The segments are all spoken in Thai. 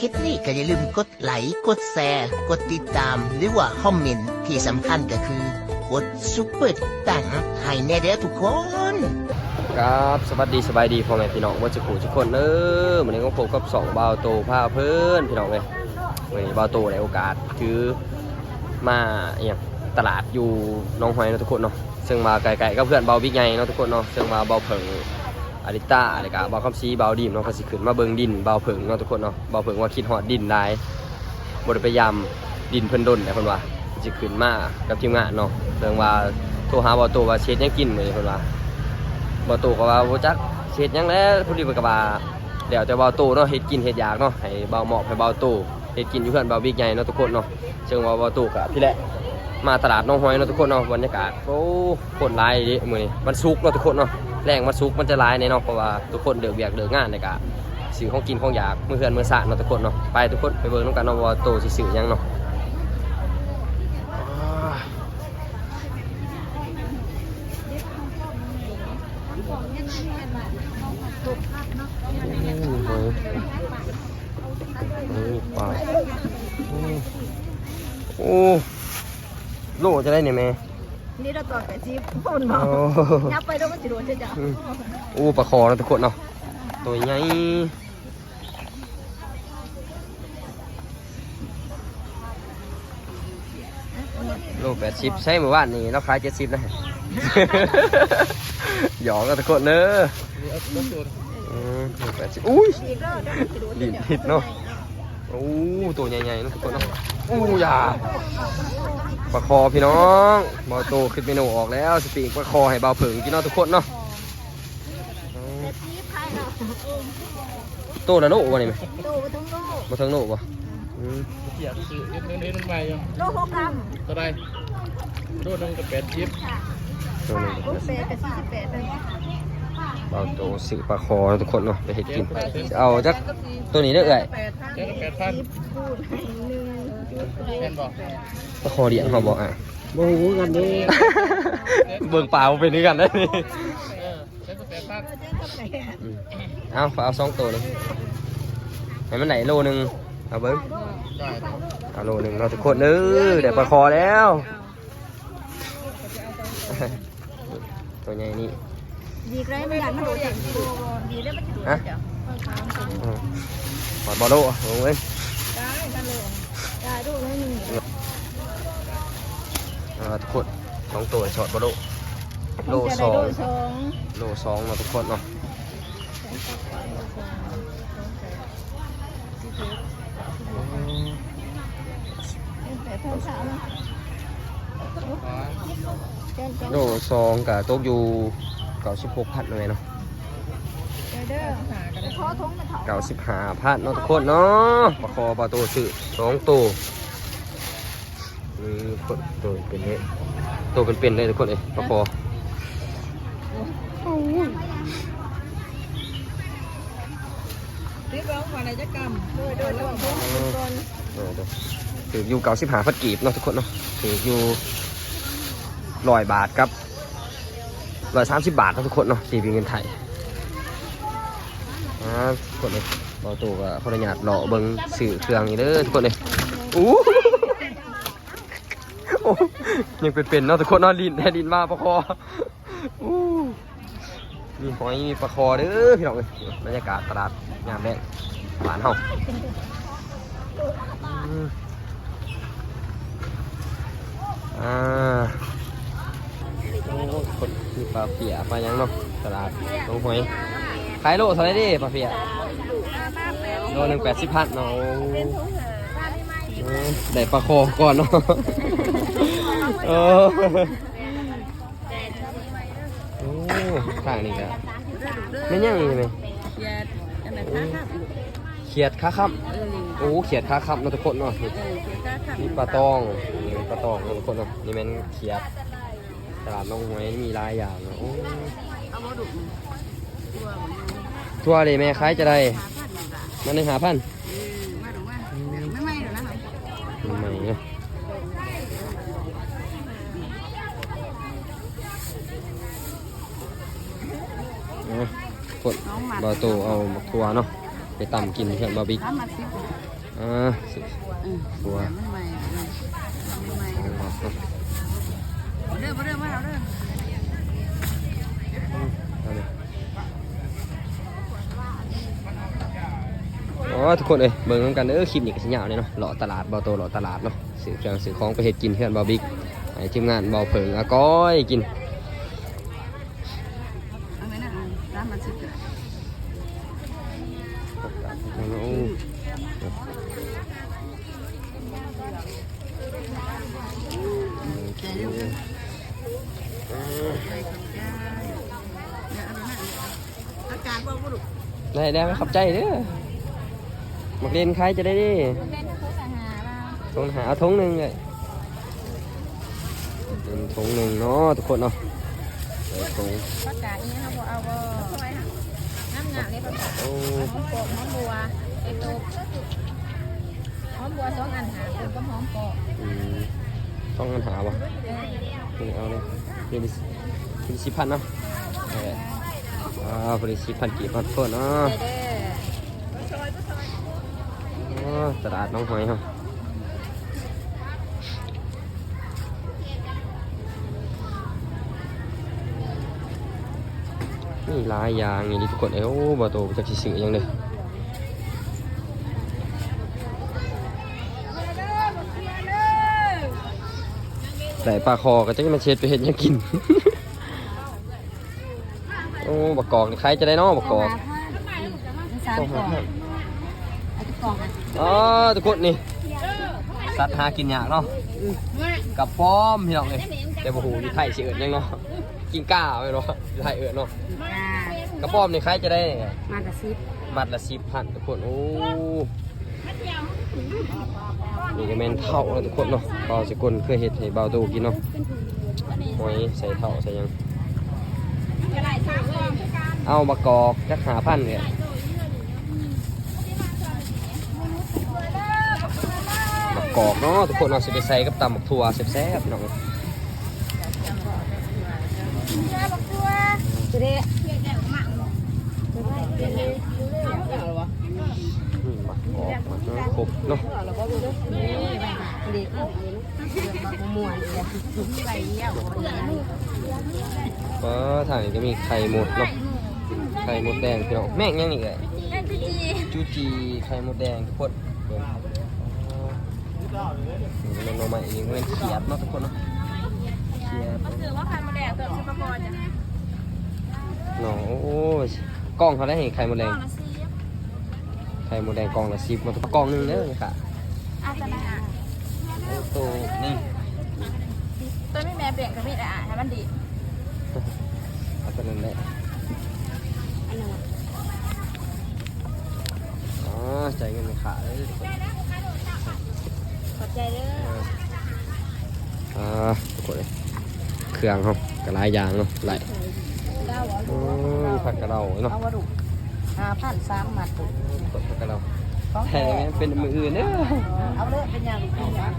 คลิปนี้ก็อย่าลืมกดไลค์กดแชร์กดติดตาม หรือว่าคอมเมนต์ที่สำคัญก็คือกดซุปเปอร์ตังให้แน่เด้อทุกคน ครับสวัสดีสบายดีพ่อแม่พี่น้องว่าจะกูทุกคนเออวันนี้ก็พบกับสองบาวโตพาเพื่อนพี่น้องเลยวันนี้บาวโตในโอกาสคือมาอย่างตลาดอยู่หน้องหอยเนาะทุกคนเนาะซึ่งมาไกลๆก็เพื่อนเบาบิ๊กไงเนาะทุกคนเนาะซึ่งมาเบาเผิง อาริต้าอะไรกะเบาคำซีเบาดิมเนาะเขาสิขึ้นมาเบิงดินเบาเผิงเนาะทุกคนเนาะเบาเผิงว่าคิดฮอดดินได้บริพยายามดินเพิ่นดนเนี่ยเพิ่นว่าสิขึ้นมากับทีมงานเนาะเรื่องว่าโทรหาบาโตว่าเช็ดยังกินเลยเพิ่นว่าบอตูก็ว่าบ่จักเฮ็ดยังแล้วผู้ดีเพิ่นก็ว่าเดี๋ยวแต่เบาตูเนาะเฮ็ดกินเฮ็ดอยากเนาะให้เบาเหมาะให้เบาตูเฮ็ดกินอยู่เพื่อนเบาบิ๊กใหญ่เนาะทุกคนเนาะซึ่งว่าเบาตูก็พี่แหละมาตลาดน้องหอยเนาะทุกคนเนาะบรรยากาศโอ้คนหลายดิมือนี้มันสุกเนาะทุกคนเนาะ แรงมันสุกร์มันจะหลายแน่เนาะเพราะว่าทุกคนเดือดเวียกเดือดงานในกะซื้อของกินของอยากมื้อเฮือนมื้อสะเนาะทุกคนเนาะไปทุกคนไปเบิ่งนำกันเนาะว่าโตสิซื้อหยังเนาะอ่าโอ้ยโอ้ยปลาโอ้โอ้โลจะได้เนี่ยแม่ นี่เราต่อแต่จีบคนบอโอ้กยับไปแล้วมันจะโดนจะจับอืมโอ้ปลาคอนะทุกคนเนาะตัวใหญ่โลแปดสิบใช่เมื่อวานนี้เราขายเจ็ดสิบนะหยอกกันทุกคนเนอะอืมโลแปดสิบอุ้ยอีกแล้วเดี๋ยวมันจะโดนดินผิดเนาะ โอ้ตัวใหญ่ๆนะทุกคนเนาะโอ้ยาปลาคอพี่น้องบอโตขึ้นเมนูออกแล้วสปีกปลาคอให้เบาเผิงกินเนาะทุกคนเนาะแต่จีบใครเราโตนะโน่วะนี่ไหมโตไปทั้งโลกมาทั้งโน่วะอืมเสียที่ซื้อเอ็นเอ็นมันไปยังโลกหกกรัมเท่าไรโดนนึงกับแปดยิบตัวนึงลูกเปย์กับสี่สิบแปดเลย เบาโตสิปลาคอทุกคนเนาะไปเห็ดกินจะเอาจักตัวนี้ได้เอ่ยแค่กับแปดพันพูดให้หนึ่งแค่นบอกปลาคอเดียงเขาบอกอะโอ้โหกันดิเบิ่งเปล่าเป็นด้วยกันได้นี่เออแค่กับแปดพันเอืมเอาเอาสองตัวหนึงให้มันไหนโลหนึงเอาเบิ้งเอาโลหนึงเราทุกคนเออได้ปลาคอแล้วตัวใหญ่นี่ ดีไรไม่อยากมันโดนจับดีแล้วมันจะโดนจับอืมหอดบอลโลลงเว้ยได้กันเลยได้ดูแล้วหนึ่งอ่าทุกคนสองตัวช็อตบอลโลโลสองสองโลสองเนาะทุกคนเนาะแปดเท่าสามโลสองกับโต๊ะอยู่ เก้าสิบหกพันเลยเนาะเด้อขอทงมาถอดเก้าสิบห้าพันเนาะทุกคนเนาะปลาคอปลาตัวสื่อสองตัวนี่คนตัวเป็นเละตัวเป็นๆเลยทุกคนเลยปลาคอรีบร้องขอในจักรรมด้วยด้วยระหว่างพวกคนเออเดี๋ยวถืออยู่เก้าสิบห้าพันกีบเนาะทุกคนเนาะถืออยู่ร้อยบาทครับ ร้อยสามสิบบาทนะทุกคนเนาะตีเป็นเงินไทยอ่าทุกคนเลยบอตัวก็ขออนุญาตเลาะเบิ้งสื่อเครื่องนี่เด้อทุกคนเลยอู้โอ้ยังเป็นๆเนาะทุกคนเนาะลินแท้ลินมาประคออู้มีหอยมีปลาคอเด้อพี่น้องเอ้ยบรรยากาศตลาดงามแรกหวานเฮาอืมอ่า โอ้คนมีปลาเปียปลายังเนาะตลาดน้องหอยขายโลเท่าไรดิปลาเปียโลหนึ่งแปดสิบพันเนาะได้ปลาคอก่อนเนาะโอ้ข้างนี้ก็ไม่ยังนี่ใช่ไหมเขียดขาคับโอ้เขียดขาคับเนะทุกคนเนาะนี่ปลาตองนี่ปลาตองทุกคนเนาะนี่แมันเขียด ตลาดน้องหวยมีหลายอย่างเนาะโอ้ทั่วเลยแม่ขายจะได้มาหนึ่งหาพันไม่ไม่หรอนะไม่เนาะเอาคนบาโตเอาหมกทัวเนาะไปตำกินเพื่อนบาร์บิ๊กสามมาสิบอ่าสิอืมตัว มันใหม่ใหม่ใหม่ เอาเอาเอาเด้อบ่เด้อมาเอาเด้ออ๋อทุกคนเอ้ยเบิ่งนำกันเด้อคลิปนี้ก็สิยาวเลยเนาะหล่อตลาดเบาโตหล่อตลาดเนาะซื้อเครื่องซื้อของไปเฮ็ดกินเพื่อนเบาบิ๊กให้ทีมงานเบาเผิงอาก้อยกิน เอาไว้นะเอาร้านมันสิบก็ได้ โอ้โอเค ใส่กับยาอย่าอันนั้นน่ะอากาศบ่บ่ดุ ได้ได้ไหมขับใจเด้อมักเรียนใครจะได้ดิเป็นผู้สหาเราทงหาเอาทงหนึ่งเลยเป็นทงหนึ่งเนาะทุกคนเนาะใส่ทงประกาศนี้เขาบอกเอาบ่น้ำงามเลยประกาศโอ้หอมโปกหอมบัวไอ้ตัวหอมบัวสองอันหาตัวก็หอมโปกอืมต้องกันหาวะเออนี่เอาเลยเรียนกินสิบพันเนาะเอ่าบริสิบพันกี่พันคนเนาะตลาดน้องหอยครับนี่ลายอย่างนี่ทุกคนเอ้ยโอ้บ่โตจากสิซื้อยังเลยแต่ปลาคอก็จะมาเช็ดไปเห็นยังกิน บักกอกนี่ใครจะได้เน้อบักกอกสามกล่องไอ้ตุ๊กกล่องอะอ๋อทุกคนนี่สัตว์หากินยากเนาะกับป้อมพี่น้องเลยแต่บ่ฮู้อยู่ไทยสิเอิ้นหยังเนาะกินก้าไว้เนาะอยู่ไทยเอิ้นเนาะจ้ากระป้อมนี่ใครจะได้มากระซิบมัดละ10,000ทุกคนโอ้นี่ก็แม่นเท่าแล้วทุกคนเนาะเบาสกุลเคยเฮ็ดให้เบาตูกินเนาะหอยใส่เท่าใส่หยัง เอาบักอกจักหาพันเนี่ยบักอกเนาะทุกคนเอาสิไปใส่กับตำบักถั่วแซ่บๆพี่น้องจะได้อืมบักอกมันเนาะครบเนาะ มาม่วนเลยไปเยี่ยวก็ทางนี้ก็มีไข่หมดเนาะไข่หมดแดงพี่น้องแม่งยังนี่เลยจูจีไข่หมดแดงทุกคนเบิ่งนี่มันลงมาเองเป็นเขียดเนาะทุกคนเนาะเขียดคือว่าพันมาแดงเติมชิปปอนจ้ะเนาะโอ้ยกล้องเขาได้เห็นไข่หมดแดงไข่หมดแดงกล่องละสิบมาตัวกล่องหนึงเด้อค่ะอาจจะนะ โอ้โตนี่ตัวไม่แม่เปลี่ยนกับมีดอะให้มันดีเอาตัวนั้นแหละอันนึงอ๋อใจายเงินในขาเลยทุกคนขอบใจเด้ออ่าทุกคนเลยเครื่องเขากระลายยางเนาะไหลเก้าหัวโอ้ยผักกระเราเนาะเอาวดุห้าพันสามหมัดกดผักกระเราของ แพงไหมเป็นมืออื่นเด้อเอาเลยเป็นอย่างเป็นอย่าง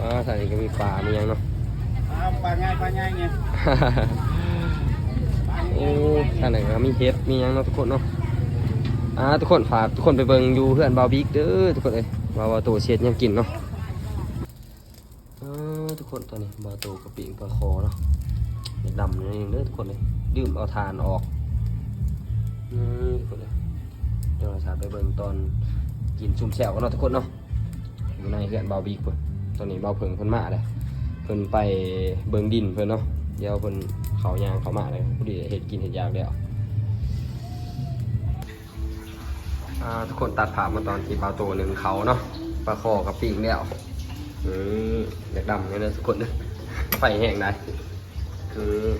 อ๋อทางนี้ก็มีปลามีหยังเนาะปลาง่ายปลาง่ายไงโอ้ทางไหนก็มีเห็ดมีหยังเนาะทุกคนเนาะอ่าทุกคนฝากทุกคนไปเบิ่งอยู่เพื่อนบาวบิ๊กเด้อทุกคนเลยว่าว่าตัวเช็ดยังกินเนาะเออทุกคนตอนนี้บาวโตกับปิงปลาคอเนาะเด็กดำนี่เด้อทุกคนเลยดื่มเอาทานออกนี่ทุกคนเลยเดี๋ยวเราจะไปเบิ่งตอน กินซุ่มแซวกันเนาะทุกคนเนาะอยู่ในเพื่อนบาวบิ๊กเพิ่นตอนนี้บาวเพิ่งเพิ่นมาเลยเพิ่นไปเบิงดินเพิ่นเนาะเดี๋ยวเพิ่นเขายางเขามาเลยพอดีเห็ดกินเห็ดยากแล้วอ่าทุกคนตัดผ่ามาตอนที่ปลาตัวหนึ่งเขาเนาะปลาคอกับปีกแล้วอืมอยากดำกันเลยนะทุกคนนะไฟแห้งได้อืม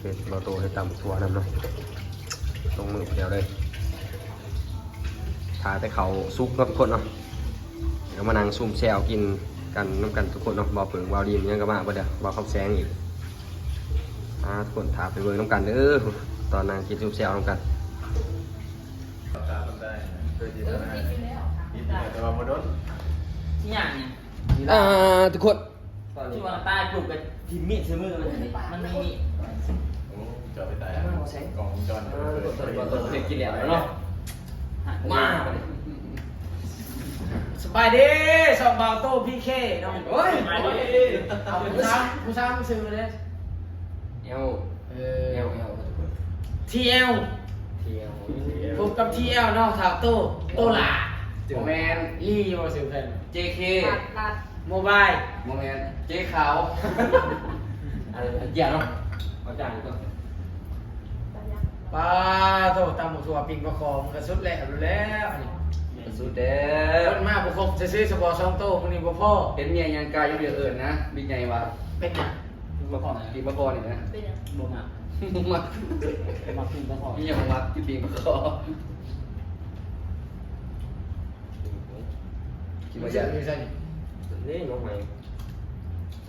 เป็นปลาตัวให้ตำตัวนำเนาะตรงมือเดียวเลยาแต่เขาซุกเนาะทุกคนเนาะเดี๋ยวมานั่งซุ่มแซวกินกันน้ำกันทุกคนเนาะบอเผิงบอดีมยังก็มาบ่เดี๋ยวบอข้าวแซงอีกอ่าทุกคนถาไปเบิ่งน้ำกันเด้อตอนนั่งกินซุ่มแซวน้ำกันแต่ว่าโมดนที่อย่างเนี่ยอ่าทุกคนตอนที่นี้ว่าตายปลุกกับทีมมีดใช้มือมันมันไม่มีจอดไปตายกองจอนอ่าทุกคนตอนนี้เราเด็กกินแล้วเนาะ มาบายดีสองเบาโต้พี่เคน้องโอ้ยเอาผู้ชายผู้ชายมันซื้อเลยเอลเอเออลเอลทุกคนทีเอลเที่ยวพบกับทีเอลเนาะถาวโต้โต้หลาโมแมนลี่มาซื้อแผ่น JK ลัดลัดโมบายโมแมนเจ๊ขาวอะไรเกี่ยวเนาะเอาจานก่ อนป้าโตตามหมูสัวปิงประคองกระสุดแล้วแล้วอันนี้สุดเด้คอนมากบุคคลจะซื้อสปอร์ตสองโต้มันนี่บ่พ่อเห็นเมียยังกายยังเดือดเอิญนะบิ๊กใหญ่วะเป็นหยังมาก่อนกินมะกอนี่นะเป็นยังลงอะมึงมามาขึ้นมาก่อนพี่ยังวัดกินปีมะกอกินมัมานจะจากมีใช่นี่นี่น้องใหม่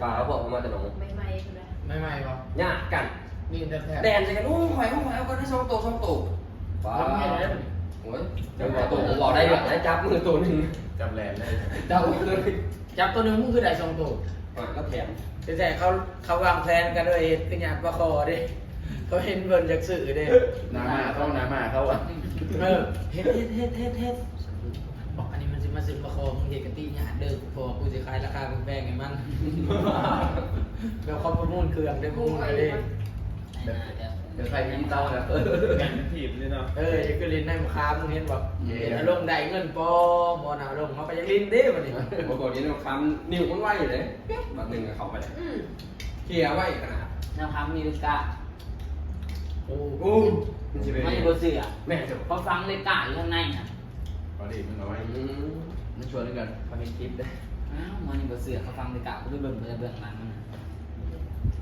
ปลาบอกมาแต่น้องไม่ไม่ใช่ไหมไม่ไม่ป่ะยากกัน นี่แต่แท้แดนจะกันโอ้หอยหอยเอาก็ได้สองตัวสองตัวปลาแล้วไม่ได้มันโอ้ยเดี๋ยวบอกตัวผมบอกได้แบบได้จับมือตัวหนึ่งจำแลนเลยจับมือเลยจับตัวหนึงมึงคือได้สองตัวอะก็แถมแต่แต่เขาเขาวางแผนกันด้วยเหตุเป็นอย่างประคอเด้เขาเห็นเบิ่นจากสื่อเด้น้ำมาเข้าน้ำมาเข้าอะเออเฮ็ดเฮ็ดเฮ็ดเฮ็ดเฮ็ดบอกอันนี้มันสิมาซื้อประคอมึงเฮ็ดกันตีหยาดเด้อพอกูสิขายราคาแพงๆให้มันแล้วเขาประมูลเครื่องได้ประมูลอะไร เด้เดี๋ยวเดี๋ยวเดี๋ยวใครมีเต้านะเออแข่งทีมเลยเนาะเออจะก็ลินได้มาค้ามึงเห็นบอกเห็นอารมณ์ได้เงินปอบ่น่าอารมณ์เขาไปยังลินเด้บัดนี้ปรากฏนี้เราคำนิ้วมันไหวอยู่เลยบัดหนึ่งกับเขาไปเลยอืมเขี่ยไหวขนาดแนวค้ำมีลูกกาโอ้อู้มันจะเป็นไม่บนเสือแม่จะพอฟังเลยกาอยู่ข้างในน่ะพอดีมันน้อยอืมมันชวนด้วยกันมาเป็นคลิปได้อ้าวมันบนเสือเขาฟังเลยกาเขาไปเบิ่งไปเบิ่งมันมัน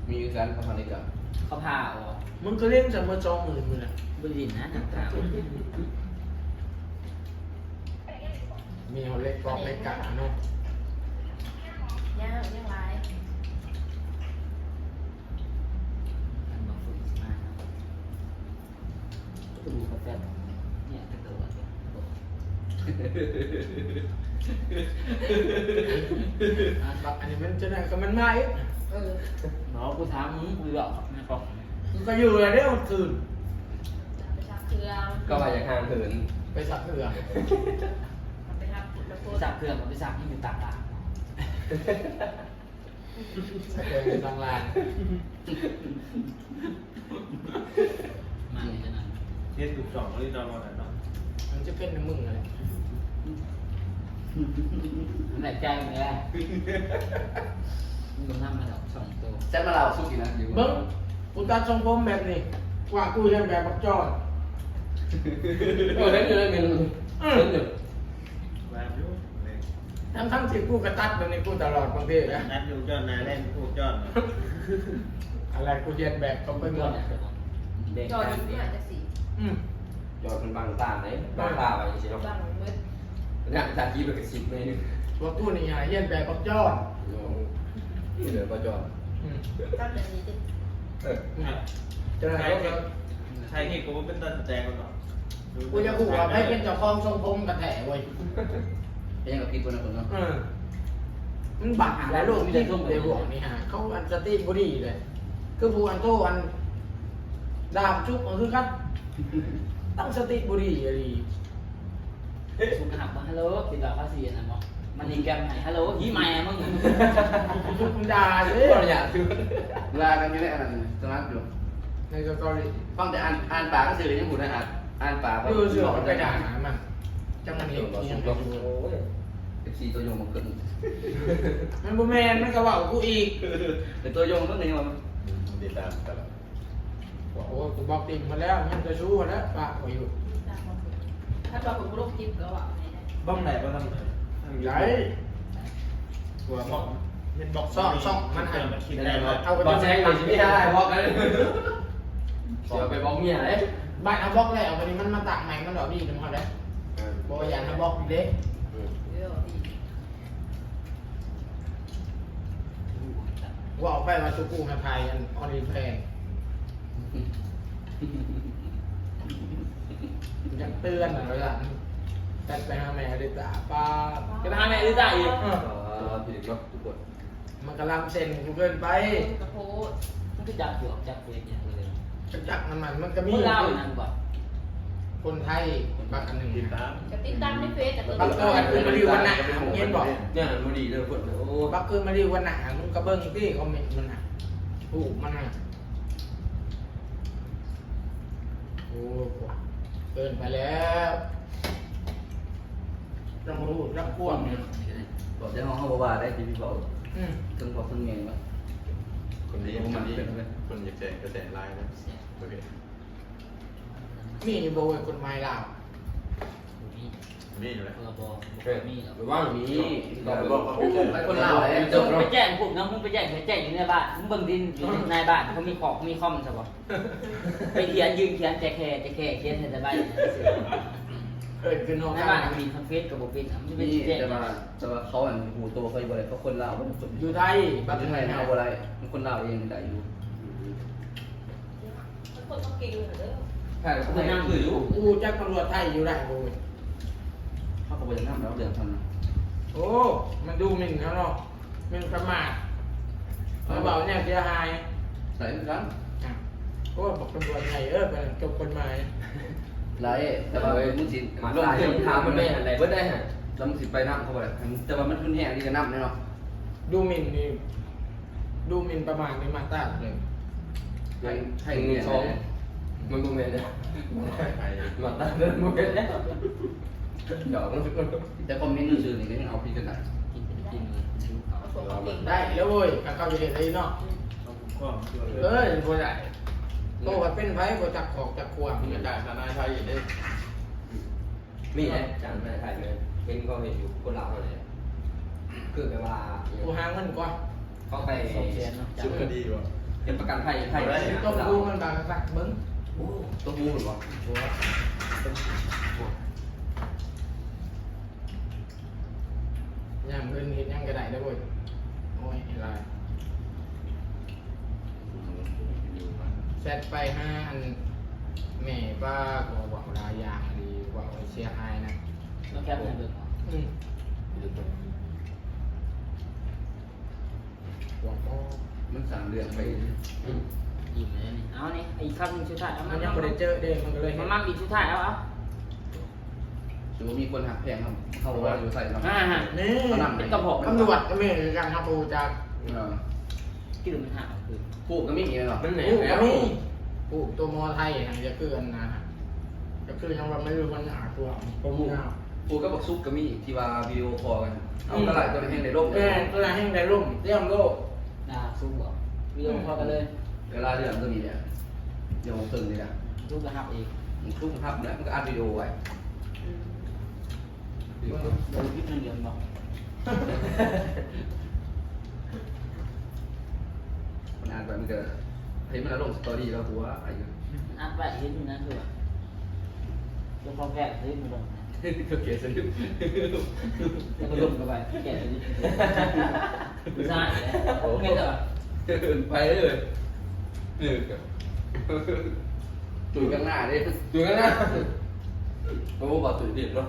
มีการเขาทำอะไรกัน เขาพาอ๋อมึงก็เล่นจะมาจองหมื่นมึงน่ะบรินนะหนังขาวมีเขาเล็กกอกเล็กกะเนาะย่างย่างไรมันบอกฝึกมาก็ดูเขาแซ่บเนี่ยตะเกียบบักอันนี้มันจะได้ก็มันมาอีกเออเนาะกูถามมึงกูหลอกไม่ บอกมึงก็อยู่เลยเด้อมันคืนไปทับเครื่องก็ว่าอย่างห่างเหินไปสักเถื่อไปทับแล้วก็จับเครื่องไปสักที่อยู่ต่างร้านสักเถื่อเป็นทางลานมาเลยจะนั่นเทสถูกสองเลยตอนวันนั้นเนาะมันจะเป็นในมึงอะไรมันแหลกใจมึงเลยมึงต้องทำมาดอกสองตัวแซ่บมาเราสู้กินนะอยู่เบิ้ง กูตัดทรงผมแบบนี้กว่ากูเรียนแบบบักจอนเออเล่นอยู่เลยเมนูเล่นอยู่แบบยุ่งทั้งทั้งๆที่กูกระตัดแบบนี้กูตลอดบางทีนะนัดอยู่จอนนายเล่นพวกจอนอะไรกูเรียนแบบเขาไปหมดเด็กจอดกันอยู่เดียอาจจะสีอืมยอดมันบางตาไหนบางตาไปจริงๆเนาะบางมืดเนี่ยจากกี้ไปกับสิบเมนูว่ากูนี่ฮะเรียนแบบบักจอนนี่เหลือก็จอดอืมตั้งแต่นี้จะ เออจะได้รู้ว่าใช่ที่กูเป็นต้นแจงกันหรอกูจะขู่ว่าให้เป็นเจ้าของทรงผมกระแถเว้ยเป็นยังกับพี่ตัวนั้นคนเนาะเออมันบักหาแล้วลูกที่เดี๋ยวบอกนี่ฮะเขาอันสติบุรีเลย คือผู้อันโตอันดาบจุกมันคือครับตั้งสติบุรีอะไรสุขหับว่าฮัลโหลติดต่อภาษีนะมั้งมันยิงแกมไหนฮัลโหลยี่ใหม่อะมึงจุกมันด่าเลเอ้ยยอย่าคือลากันอยู่ในอันนั้น ตรงนั้นอยู่ในสตอรี่ฟังแต่อ่านอ่านปากก็สื่อยังหูนะอ่านอ่านปากดูเสือมันไปด่ามันจังมันเห็นเราเอียสุงกเราโอ้ยเอฟซีตัวยงมาขึ้นมันบ่แมนมันก็ว่ากูอีกแต่ตัวยงต้องไหนวะติดตามตลอดบอกโอ้กูบอกติ่มมาแล้วยังจะชู้มาแล้วปากกูอยู่ถ้าเราผมรูปคลิปก็ว่าไม่ได้บ้องไหนบ้างทั้งใหญ่ตัวบอ กมันบอกซ่องซ่องมันหันคิดได้ไหมเอาไปบอลแซงเลยสิไม่ได้บอกกันเดี๋ยวไปบอกเมียเลยบ้านเอาบล็อกแล้ววันนี้มันมาตักใหม่มันดอกดีจังเขาได้บอกว่าอย่าทำบล็อกอีกเด้เดี๋ยวดีว่าเอาไปมาสุกูมาไทยอันออนลีแพงอยากเตือนอะไรล่ะแต่ไปหาแม่ได้ตาป้าจะไปหาแม่หรือจ่ายอีกเออพี่เด็กก็ทุกคน มันกำลังเซ็นกูเกินไปกระโพดมันก็จับหัวจับเวกเนี่ยเลยจักจักน้ำมันมันก็มีมึงเล่าอยู่นั่นก่อนคนไทยบักอันหนึ่งติดตามจะติดตามในเฟซแต่ตัวบักเกอร์อันอื่นมารีวันหนาเย็นบอกเนี่ยมันดีเลยคนโอ้บักเกอร์มารีวันหนามึงกระเบิ้งที่คอมเมนต์มันน่ะถูกมันน่ะโอ้เกินไปแล้วต้องรู้รับพวกเนี่ย บอกจะห้องเขาบอกว่าได้ที่พี่บอกอืมถึงบอกคนเงยว่าคนดีคนดีคนอยากแจกก็แจกไลน์นะโอเคมีอยู่บ่เว้ยกฎหมายลาวมีอยู่แล้วพรบมีหรอว่างมีเราบอกเขาไม่แจกไปคนลาวเลยจบไปแจ้งพวกน้องมึงไปแจ้งไปแจ้งอยู่ในบ้านมึงเบิ่งดินอยู่ในบ้านเขามีขอบมีคอมใช่ปะไปเขียนยืนเขียนแจกแค่แจกแค่เขียนในบ้าน เอินขึ้นห้องในกับ้านนมีคอนเฟสกับบุปินมันเป็นนี่แจ้งแต่ว่าแต่ว่าเขาอันหูโตเขาอยู่อะไรเขาคนลาวเป็นคนอยู่ไทยบับัตกรไทยเอาอะไรมันคนลาวเองได้อยู่คนต้องเก่งเหรอใช่เขานั่งคืออยู่กูจักตำรวจไทยอยู่ได้บ่เว้ยเขาก็ไปนั่งแล้วเรื่องทำนะโอ้ มันดูหมิ่นเขาเนาะหมิ่นประมาทแล้วบอกเนี่ยเสียหายใส่เหมือนกัน อะโอ้บอกตำรวจไทยเออเป็นจบกฎหมาย ไรแต่ว่ามึงสิมาลงตายเรื่องถามมันไม่อะไรเบิดได้ฮะแล้วมึงสิไปนั่งเขาไปแต่ว่ามันขึ้นแห้งดีกันนั่งเนาะดูหมิ่นนี่ดูหมิ่นประมาทในมาตราหนึ่งให้ให้เงิเงินนสองมันบ่แม่นเด้มาตาเดินบ่แม่นเด้หยอกมันก็แต่คอมเมนต์ซื่อๆนี่ก็ยังเอาพี่กันได้กินเป็นกินส่งเก่งได้แล้วเว้ยการเข้าไปเห็นเลยเนาะข้อมตัวเลเอ้ยยบ่ได้ โตกันเป็นไผบ่จักขอกจักควงมีกระดาษทนายไทยอยู่ได้มีไอ้จานไทยแม่นเป็นก็เห็นอยู่คนลาวนั่นแหละคือแบบว่ากูหาเงินก่อนเขาไปสองแสนเนาะชุดคดีวะเป็นประกันภัยไทยต้องดูมันบางสักเบิ่งตัวกูหรือเปล่าย่ามเงินเฮ็ดหยังก็ได้เด้อเว้ยโอ้ยอะไร แซดไปห้าอันแม่ป้าก็บอกหลายอย่างดีว่าเสียหายนะแล้วแคปให้เบิ่งอืมหวังก็มันสั่งเรื่องไปอิ่มเลยนี่เอานี่อีกคำหนึงสุดท้ายเอามัมันยังไม่ได้เจอเด้มันก็เลยมามั่งอีกสุดท้ายเอาเอาถือว่ามีคนหักแพงครับเขาบอกว่าอยู่ใส่ครับอ่าฮะนี่เป็นกระบอกตำรวจก็มีการทำปูจาก เออ ที่ดูมันหาคือกูก็ไม่มีเนาะมันไหนปูก็แล้วมีปูตัวมอไทยนะจะคือกันนะจะคือยังว่าไม่รู้มันหาตัวผมนะกูก็บอกซุกก็มีที่ว่าวิดีโอคอลกัน เอากระไรตัวแห้งในร่มเออตัวแห่งใดร่มเรี่ยมโลกดาสู้บ่วิดีโอคอลกันเลย เวลาเรื่องตัวนี้เนี่ยเดี๋ยวผมตึงเลยนะลูกกระหับเองมันคลุ้มภาพเนี่ยมันก็อัดวิดีโอไว้เดี๋ยวคลิปนึงเดือนบ่มันอ่านไปมันก็เห็นมันลงสตอรี่แล้วกูว่าอายุอัดไว้เห็นอยู่นะคือว่าเจ้าของแก่เฮ้ยมันลงก็เกลียดสนุกแล้วก็ลงเข้าไปแก่เลยไม่ใช่เลยเงี้ยเหรอไปเลยเออจุยข้างหน้าดิอยู่กันนะโอ้บ่ตื่นดิบเนาะ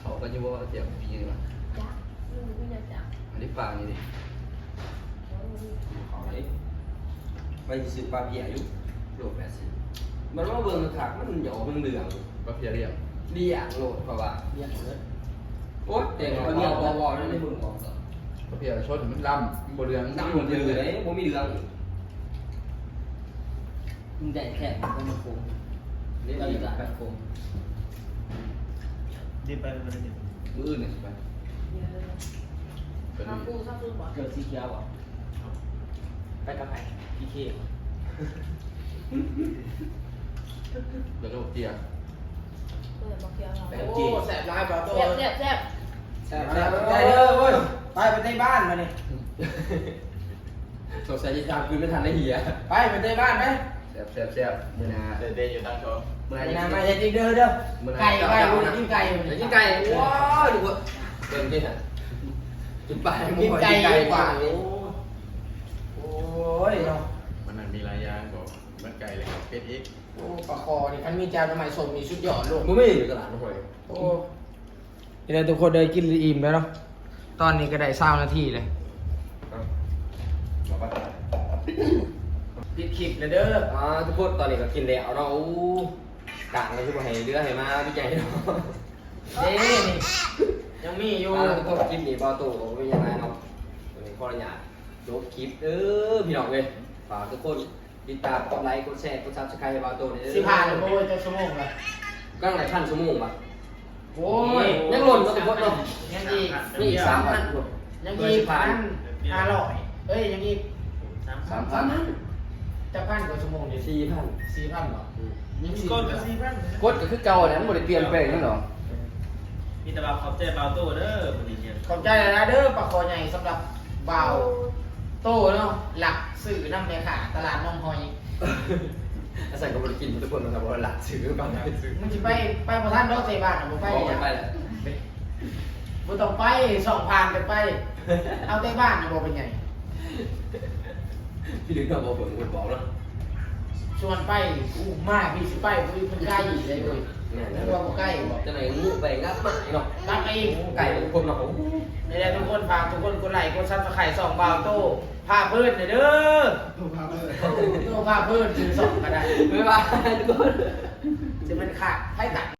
เขาก็จะว่าเจ็บปีนี่มาจ้าลูกไม่ได้จ้าอันนี้ปลานี่ดิ ขอไว้ไปซื้อปลาเพียอยู่โลแปดสิบมันว่าเบิ่งคักมันหยอกมันเหลืองปลาเพียเรียงดีอะโลดเพราะว่าเรียกเลยโอ๊ยแต่เขาเรียกวอวอนั่นในเบิ่งของซะปลาเพียชดมันลำบนเรืองน้ำมันเดือดเลยบ่มีเหลืองอีกมึงได้แค่มันก็มาโกงนี่เราอีอีกกอะแบบโกงดีไปมันจะมืออื่นเนี่ยสิไปทำปูทำปูบ่เกิดสีเขียวอะ ไปกับไผ่พี่เคแล้วก็เตียเปิดบอกเคียวเราโอ้แสบร้ายเปล่าตัว แซ่บแซ่บแซ่บแสบร้ายได้เด้อเว้ยไปไปในบ้านมาเนี่ยสงสัยจะตามคืนไม่ทันได้เหี้ยไปไปในบ้านไหมแซ่บแซ่บแซ่บมือนาเดย์อยู่ตั้งโต๊ะมือไปนานะจะมาจะกินเด้อเด้อไก่ไก่กูกินไก่แต่กินไก่ว้าวดูว่าเบิ่งดิฮะกินปลากินไก่ไก่กกว่าว่าโอ้ ยเนาะมันนั่นมีลายยางบอกมันไก่เลยครับเป็ดอีกโอ้ปลาคอนี่คันมีจานใหม่ส่งมีชุดยอดลูกบ่มีอยู่ตลาดทุกคนโอ้ยเลยทุกคนเลยกินอิ่มแล้วเนาะตอนนี้ก็ได้เศร้านาทีเลยปิดคลิปเลยเด้ออ่าทุกคนตอนนี้ก็กินแล้วเนาะอู้กลางเลยคือบ่ให้เรือให้มาพี่ใหญ่เนาะเด้นี่ยังมีอยู่อ่าทุกคนคลิปนี้เบาโตไม่ยังไงเนาะวันนี้ขออนุญาต จบคลิปเออพี่น้องเลยฝากทุกคนติดตามกดไลค์กดแชร์กดซับสไครต์ให้เบาโตนี่เด้อสิผ่านโอ้ยจะชั่วโมงละก็หลายพันชั่วโมงป่ะโอ้ยยังหล่นมาทุกคนเนาะยังอีกนี่อีกสามพันกว่ายังอีกพันห้าร้อยเอ้ยยังอีกสามพันจะพันกว่าชั่วโมงเดียวสี่พันสี่พันเหรอยังสี่ก้นกับซีพันกดก็คือเก่าเนี่ยมันบ่ได้เปลี่ยนแปลงนั่นหรอมีแต่บ่าวขอบใจบ่าวโต้เด้อวันนี้เนี่ยขอบใจหลายๆเด้อปลาคอใหญ่สำหรับเบาว โตเนาะหลักสื่อน้ำในขาตลาดน้องหอยอาศัยก็บ่ได้กินทุกคนนะครับว่าหลักซื้อบ้างไม่ซื้อมันจะไปไปพระท่านดอกเตบ้านอะบ่ไปไปเนี่ยไปแล้วบ่ต้องไปสองผ่านกันไป เอาเตบ้านอะบ่เป็นไงพี่ดึงกับบ่เบิ่งบ่บอกแล้วชวนไปอู้มาพี่สิไปอุ้ยมันใกล้เลยเว้ย แม่นนึกว่าบ่ใกล้บ่จังไหนงูไปงัดมาเนาะรับเองไก่ทุกคนเนาะนี่แหละทุกคนฝากทุกคนกดไลค์กดซับสไครต์สองบาวโต้พาเพื่อนหน่อยเด้อโต้พาเพื่อนถือสองก็ได้บ๊ายบายทุกคนจะมันขาดให้ตัด